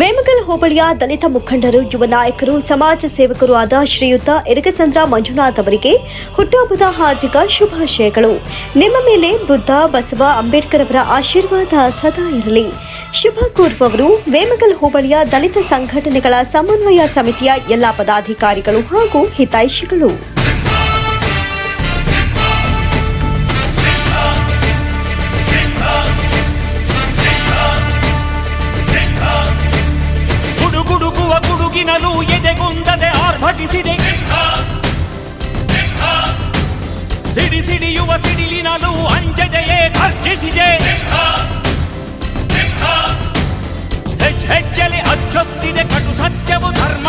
ವೇಮಗಲ್ ಹೋಬಳಿಯ ದಲಿತ ಮುಖಂಡರು, ಯುವ ನಾಯಕರು, ಸಮಾಜ ಸೇವಕರು ಆದ ಶ್ರೀಯುತ ಎರಗಸಂದ್ರ ಮಂಜುನಾಥ್ ಅವರಿಗೆ ಹುಟ್ಟುಹಬ್ಬದ ಹಾರ್ದಿಕ ಶುಭಾಶಯಗಳು. ನಿಮ್ಮ ಮೇಲೆ ಬುದ್ಧ, ಬಸವ ಅಂಬೇಡ್ಕರ್ ಅವರ ಆಶೀರ್ವಾದ ಸದಾ ಇರಲಿ. ಶುಭ ಕೋರುವವರು ವೇಮಗಲ್ ಹೋಬಳಿಯ ದಲಿತ ಸಂಘಟನೆಗಳ ಸಮನ್ವಯ ಸಮಿತಿಯ ಎಲ್ಲಾ ಪದಾಧಿಕಾರಿಗಳು ಹಾಗೂ ಹಿತೈಷಿಗಳು ಗುಡುಗಿನಲು ಎದೆಗುಂದದೆ ಆರ್ಭಟಿಸಿದೆ ಸಿಡಿ ಸಿಡಿಯುವ ಸಿಡಿಲಿನಲು ಅಂಜದೆಯೇ ಗರ್ಜಿಸಿದೆ ಹೆಜ್ ಹೆಜ್ಜೆಲೆ ಅಚ್ಚೊತ್ತಿದೆ ಕಟು ಸತ್ಯವು ಧರ್ಮ